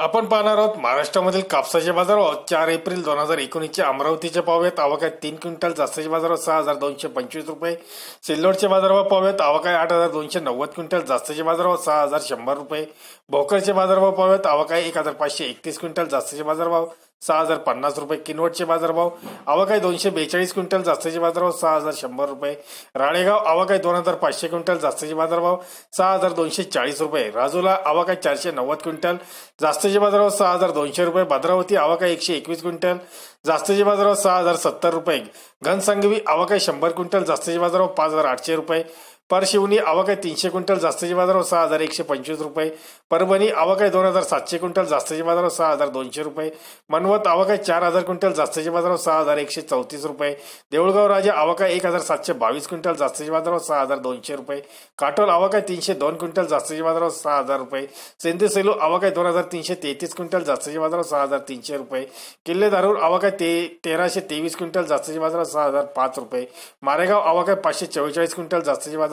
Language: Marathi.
आपण पाहणार आहोत महाराष्ट्रामधील कापसाचे बाजारभाव चार एप्रिल दोन हजार एकोणीसचे अमरावतीचे पाहूयात आवकाय तीन क्विंटल जास्तीचे बाजारभाव सहा हजार दोनशे पंचवीस रुपये. सिल्लोडचे बाजारभाव पाहूयात आवकाय आठ हजार दोनशे नव्वद क्विंटल जास्तीचे बाजारभाव सहा हजार शंभर रुपये. भोकरचे बाजारभाव पाव्यात आवकाय एक हजार पाचशे एकतीस क्विंटल जास्तीचे बाजारभाव. सहा हजार पन्नास रुपये किनवटचे बाजारभाव. आवकाय दोनशे बेचाळीस क्विंटल जास्तीचे बाजारभाव सहा हजार शंभर रुपये. राळेगाव आवाकाय दोन हजार पाचशे क्विंटल जास्तीचे बाजारभाव सहा हजार दोनशे चाळीस रुपये. राजूला आवकाय चारशे नव्वद क्विंटल. जास्तीचे बाजारभाव सहा हजार दोनशे रुपये. भद्रावती आवकाय एकशे एकवीस क्विंटल. जास्तीचे बाजारभाव सहा हजार सत्तर रुपये. घनसंगवी आवकाय शंभर क्विंटल. जास्तीचे बाजारभाव पाच हजार आठशे रुपये. परशिवनी आवक आहे तीनशे क्विंटल जास्तीचे बाजारावर सहा हजार एकशे पंचवीस रुपये. परभणी आवाकाय आहे दोन हजार सातशे क्विंटल जास्तीचे बाजारावर सहा हजार दोनशे रुपये. मनवत आवक आहे चार हजार क्विंटल जास्तीचे बाजारावर सहा हजार एकशे चौतीस रुपये. देऊळगाव राजा आवक आहे एक हजार सातशे बावीस क्विंटल जास्तीचे बाजारावर सहा हजार दोनशे रुपये. काटोल आवक आहे तीनशे दोन क्विंटल जास्तीचे बाजारावर सहा हजार रुपये. सेंदे सेलू आवक आहे दोन हजार तीनशे तेहतीस क्विंटल जास्तीचे बाजारावर सहा हजार तीनशे रुपये. किल्ले दारूर आवाकाय आहे ते तेराशे तेवीस क्विंटल जास्तीचे बाजारावर सहा हजार पाच रुपये. मारेगाव आवाकाय आहे पाचशे चव्वेचाळीस क्विंटल जास्तीचे